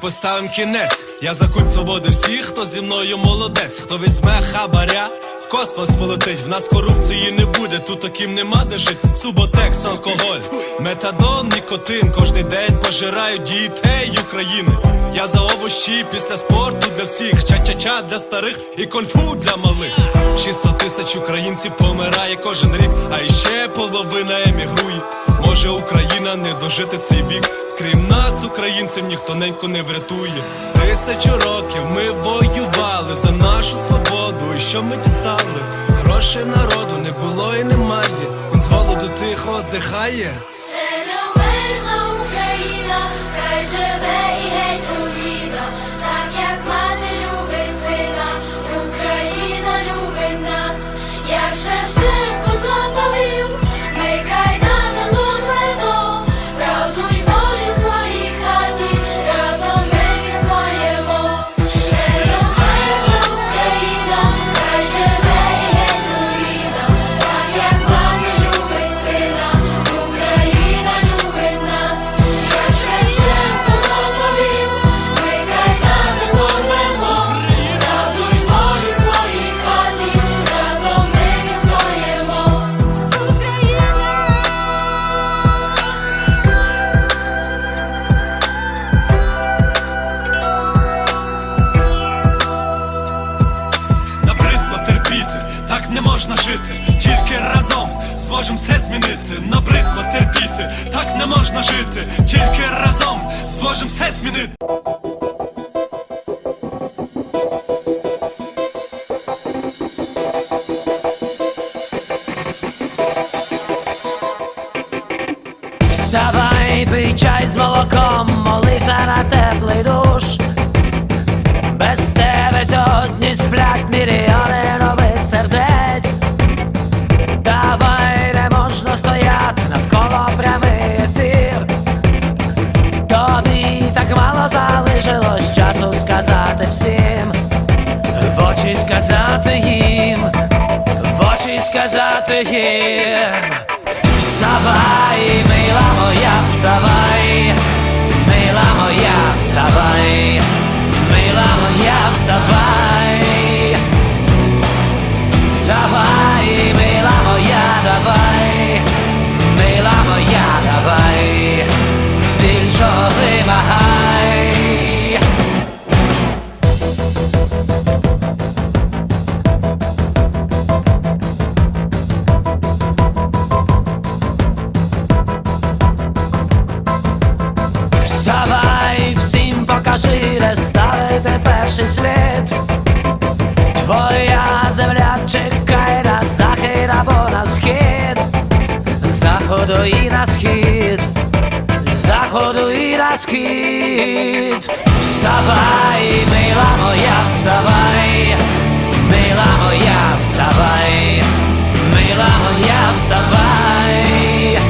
Поставим кінець. Я за культ свободи всіх, хто зі мною молодець, хто візьме хабаря. Космос полетить, в нас корупції не буде, тут таким нема де жить. Суботекс, алкоголь, метадон, нікотин. Кожний день пожирають дітей України. Я за овощі після спорту для всіх, ча-ча-ча для старих і конфу для малих. 600 тисяч українців помирає кожен рік, а іще половина емігрує. Може Україна не дожити цей вік. Крім нас, українців, ніхто ненько не врятує. Тисячу років ми воювали за нашу свободу. І що ми дістали? Грошей народу не було і немає. Він з голоду тихо здихає. Це не Україна, хай живе все змінити. Вставай, пий чай з молоком, молися на теплий сказати. Вставай, мила моя, вставай, мила моя, вставай, мила моя, вставай. Перший слід. Твоя земля чекає на захід або на схід, заходу і на схід, заходу і на схід. Вставай, мила моя, вставай, мила моя, вставай, мила моя, вставай.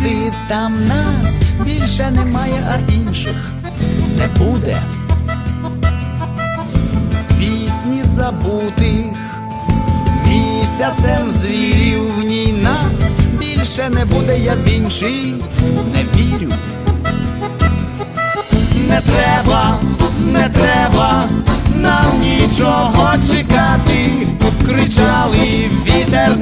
груди, там нас більше немає, а інших не буде. Пісні забутих місяцем звірів в ній нас більше не буде, я в інший не вірю. Не треба, не треба нам нічого чекати, кричали вітер,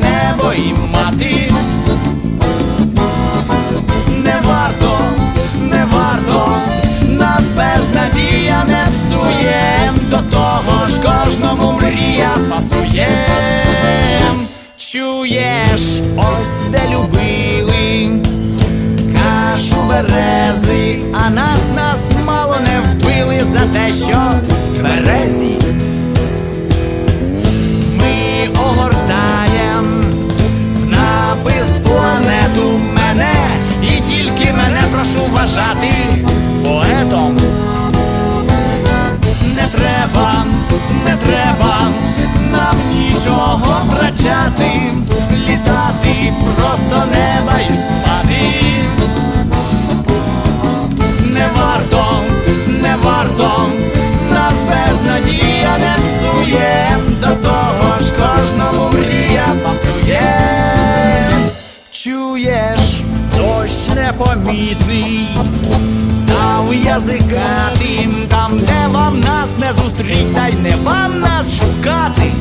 язикатим, там, де вам нас не зустріть, та й не вам нас шукати.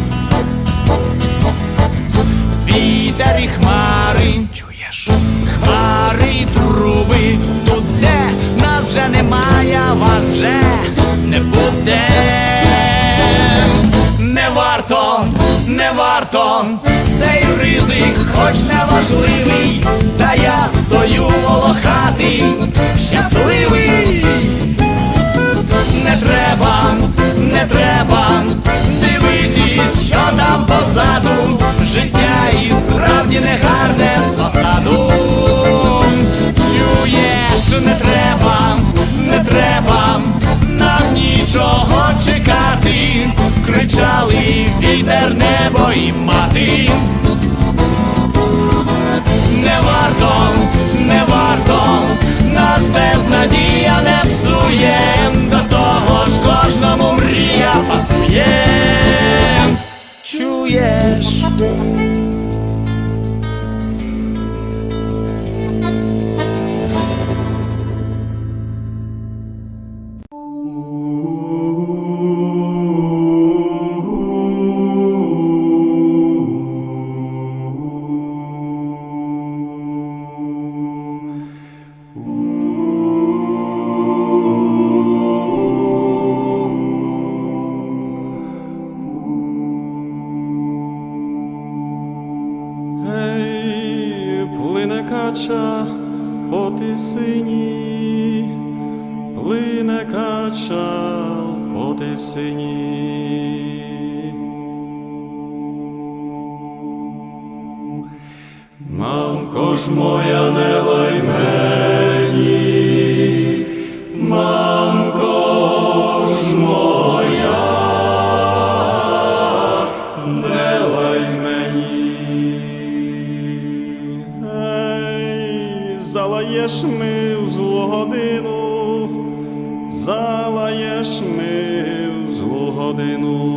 Вітер і хмари, чуєш, хмари труби, тут де нас вже немає, вас вже не буде. Не варто, не варто, цей ризик, хоч не важливий, та я стою волохатий, щасливий. Треба, не треба дивитись, що там позаду. Життя і справді не гарне з фасаду. Чуєш, не треба, не треба нам нічого чекати. Кричали вітер, небо і мати. Не варто, не варто, нас безнадія не teraz czujesz. Ж моя не лай мені, мамко ж моя, не мені. Ей, залаєш ми в злу годину, залаєш ми в злу годину.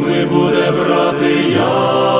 Ми буде брати яму?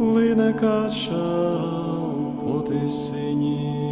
плине кача у потисині.